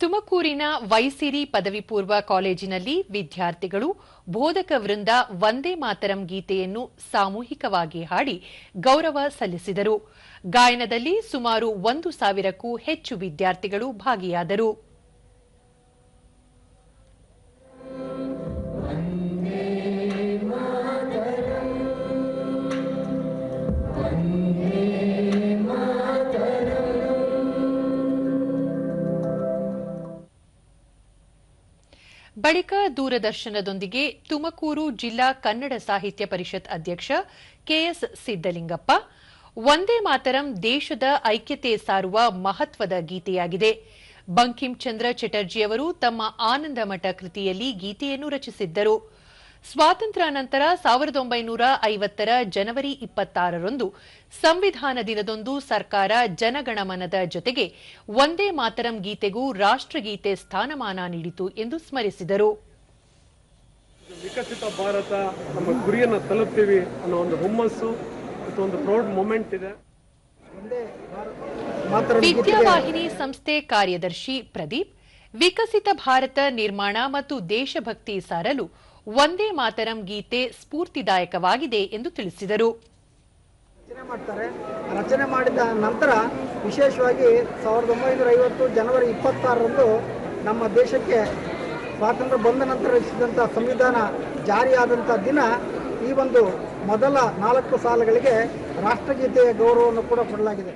ತುಮಕೂರಿನ ವೈಸಿರಿ ಪದವಿ ಪೂರ್ವ ಕಾಲೇಜಿನಲ್ಲಿ ವಿದ್ಯಾರ್ಥಿಗಳು ಬೋಧಕ ವೃಂದ ವಂದೇ ಮಾತರಂ ಗೀತೆಯನ್ನು ಸಾಮೂಹಿಕವಾಗಿ ಹಾಡಿ ಗೌರವ ಸಲ್ಲಿಸಿದರು. ಗಾಯನದಲ್ಲಿ ಸುಮಾರು ಒಂದು ಸಾವಿರಕ್ಕೂ ಹೆಚ್ಚು ವಿದ್ಯಾರ್ಥಿಗಳು ಭಾಗಿಯಾದರು. ಬಳಿಕ ದೂರದರ್ಶನದೊಂದಿಗೆ ತುಮಕೂರು ಜಿಲ್ಲಾ ಕನ್ನಡ ಸಾಹಿತ್ಯ ಪರಿಷತ್ ಅಧ್ಯಕ್ಷ ಕೆಎಸ್ ಸಿದ್ದಲಿಂಗಪ್ಪ ಒಂದೇ ಮಾತರಂ ದೇಶದ ಐಕ್ಯತೆ ಸಾರುವ ಮಹತ್ವದ ಗೀತೆಯಾಗಿದೆ. ಬಂಕಿಂ ಚಂದ್ರ ಚಟರ್ಜಿಯವರು ತಮ್ಮ ಆನಂದಮಠ ಕೃತಿಯಲ್ಲಿ ಗೀತೆಯನ್ನು ರಚಿಸಿದ್ದರು. ಸ್ವಾತಂತ್ರ್ಯ ನಂತರ ಸಾವಿರದ ಒಂಬೈನೂರ ಐವತ್ತರ ಜನವರಿ ಇಪ್ಪತ್ತಾರರಂದು ಸಂವಿಧಾನ ದಿನದಂದು ಸರ್ಕಾರ ಜನಗಣಮನದ ಜೊತೆಗೆ ಒಂದೇ ಮಾತರಂ ಗೀತೆಗೂ ರಾಷ್ಟ್ರಗೀತೆ ಸ್ಥಾನಮಾನ ನೀಡಿತು ಎಂದು ಸ್ಮರಿಸಿದರು. ವಿಕಸಿತ ಭಾರತ ನಮ್ಮ ಗುರಿಯನ್ನು ತಲುಪ್ತೀವಿ ಅನ್ನೋ ಒಂದು ಹುಮ್ಮಸ್ಸು ಒಂದು ಪ್ರೌಡ್ ಮೂಮೆಂಟ್ ಇದೆ. ವಿದ್ಯಾವಾಹಿನಿ ಸಂಸ್ಥೆ ಕಾರ್ಯದರ್ಶಿ ಪ್ರದೀಪ್ ವಿಕಸಿತ ಭಾರತ ನಿರ್ಮಾಣ ಮತ್ತು ದೇಶಭಕ್ತಿ ಸಾರಲು ವಂದೇ ಮಾತರಂ ಗೀತೆ ಸ್ಫೂರ್ತಿದಾಯಕವಾಗಿದೆ ಎಂದು ತಿಳಿಸಿದರು. ರಚನೆ ಮಾಡ್ತಾರೆ. ರಚನೆ ಮಾಡಿದ ನಂತರ ವಿಶೇಷವಾಗಿ ಸಾವಿರದ ಒಂಬೈನೂರ ಐವತ್ತು ಜನವರಿ ಇಪ್ಪತ್ತಾರರಂದು ನಮ್ಮ ದೇಶಕ್ಕೆ ಸ್ವಾತಂತ್ರ್ಯ ಬಂದ ನಂತರ ರಚಿಸಿದಂಥ ಸಂವಿಧಾನ ಜಾರಿಯಾದಂಥ ದಿನ ಈ ಒಂದು ಮೊದಲ ನಾಲ್ಕು ಸಾಲುಗಳಿಗೆ ರಾಷ್ಟ್ರಗೀತೆಯ ಗೌರವವನ್ನು ಕೂಡ ಕೊಡಲಾಗಿದೆ.